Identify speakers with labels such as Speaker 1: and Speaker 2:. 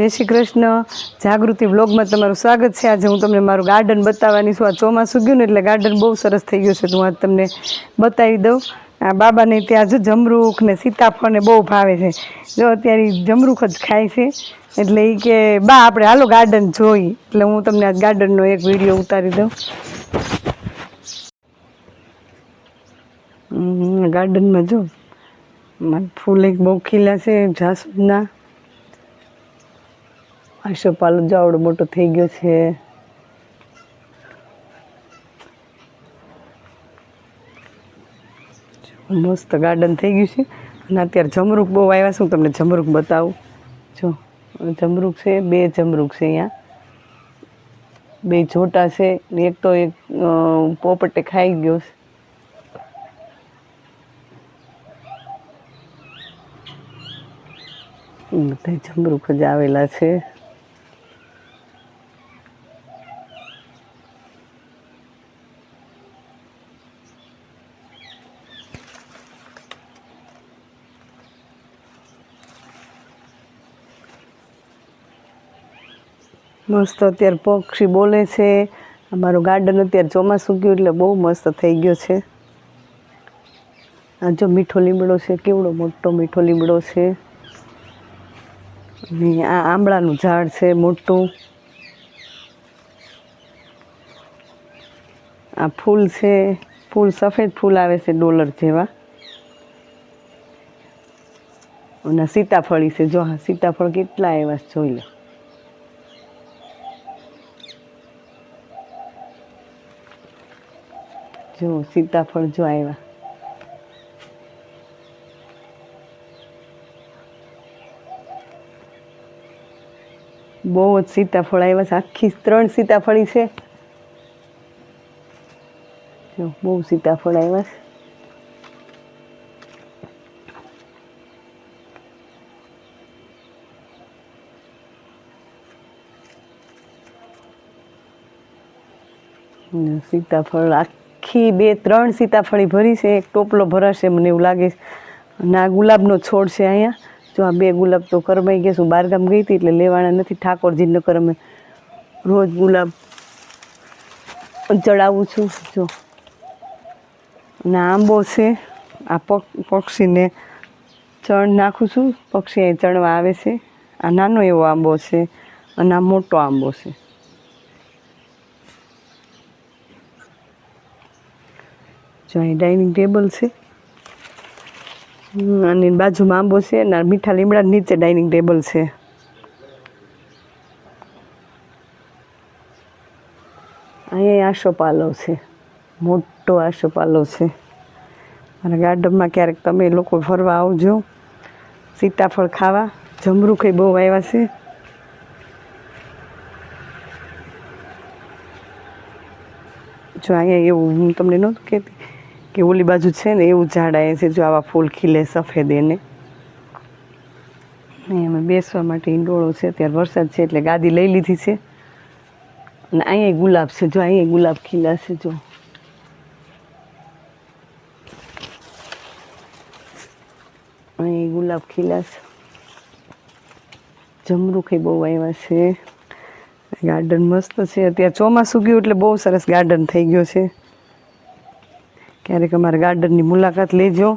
Speaker 1: જય શ્રી કૃષ્ણ. જાગૃતિ બ્લોગમાં તમારું સ્વાગત છે. આજે હું તમને મારું ગાર્ડન બતાવવાની છું. આ ચોમાસું ગયું ને એટલે ગાર્ડન બહુ સરસ થઈ ગયું છે. તો હું આજ તમને બતાવી દઉં. આ બાબાને ત્યાં જો જમરૂખ ને સીતાફળ ને બહુ ભાવે છે. જો અત્યારે જમરૂખ જ ખાય છે. એટલે એ કે, બા, આપણે હાલો ગાર્ડન જોઈ. એટલે હું તમને આજ ગાર્ડનનો એક વીડિયો ઉતારી દઉં. ગાર્ડનમાં જો. મારા ફૂલ એક બહુ ખીલા છે, જાસૂદના. આશોપાલો જાવડો મોટો થઈ ગયો છે. મસ્ત ગાર્ડન થઈ ગયું છે. અને અત્યારે જમરૂખ બહુ આવ્યા છે તમને જમરૂખ બતાવું. જો જમરૂખ છે, બે જમરૂખ છે અહીંયા. બે છોટા છે એક તો એક પોપટે ખાઈ ગયો છે. બધા જ આવેલા છે. મસ્ત અત્યારે પક્ષી બોલે છે. અમારું ગાર્ડન અત્યારે ચોમાસું ગયું એટલે બહુ મસ્ત થઈ ગયો છે. આ જો મીઠો લીમડો છે, કેવડો મોટો મીઠો લીમડો છે. અને આ આંબળાનું ઝાડ છે મોટું. આ ફૂલ છે, ફૂલ સફેદ ફૂલ આવે છે ડોલર જેવા. અને સીતાફળી છે, જો હા સીતાફળ કેટલા એવા જોઈ લો. જો, સીતાફળ જો આવ્યા બહુ જ સીતાફળ આવ્યા છે. આખી ત્રણ સીતાફળી છે. જો, બહુ સીતાફળ આવ્યા છે. સીતાફળ આખી બે, ત્રણ સીતાફળી ભરી છે. એક ટોપલો ભરાશે મને એવું લાગે છે. ના ગુલાબનો છોડ છે અહીંયા. જો આ બે ગુલાબ તો કરમાઈ ગયા છું. બહારગામ ગઈ હતી એટલે લેવાના નથી. ઠાકોરજી નકર અમે રોજ ગુલાબ ચડાવું છું. જો. અને આંબો છે. આ પક, પક્ષીને ચણ નાખું છું. પક્ષી અહીં ચણવા આવે છે. આ નાનો એવો આંબો છે. અને આ મોટો આંબો છે. જો અહીં ડાઇનિંગ ટેબલ છે. અને બાજુમાં આંબો છે અને મીઠા લીમડા નીચે ડાઇનિંગ ટેબલ છે. અહીંયા આશોપાલો છે. મોટો આશોપાલો છે. મારા ગાર્ડનમાં ક્યારેક તમે લોકો ફરવા આવજો. સીતાફળ ખાવા. જમરૂખે બહુ આવ્યા છે. જો અહીંયા એવું હું તમને નહોતું કહેતી. કે ઓલી બાજુ છે ને એવું ઝાડ આવે છે જો આવા ફૂલ ખીલે સફેદ એને. અમે બેસવા માટે ઈંડોળો છે, અત્યારે વરસાદ છે એટલે ગાદી લઈ લીધી છે. અને અહીંયા ગુલાબ છે, જો અહીંયા ગુલાબ ખીલા છે, જો. અહીં ગુલાબ ખીલા છે. જમરૂખે બહુ આવ્યા છે. ગાર્ડન મસ્ત છે, અત્યારે ચોમાસું ગયું એટલે બહુ સરસ ગાર્ડન થઈ ગયો છે. ક્યારેક અમારા ગાર્ડનની મુલાકાત લેજો.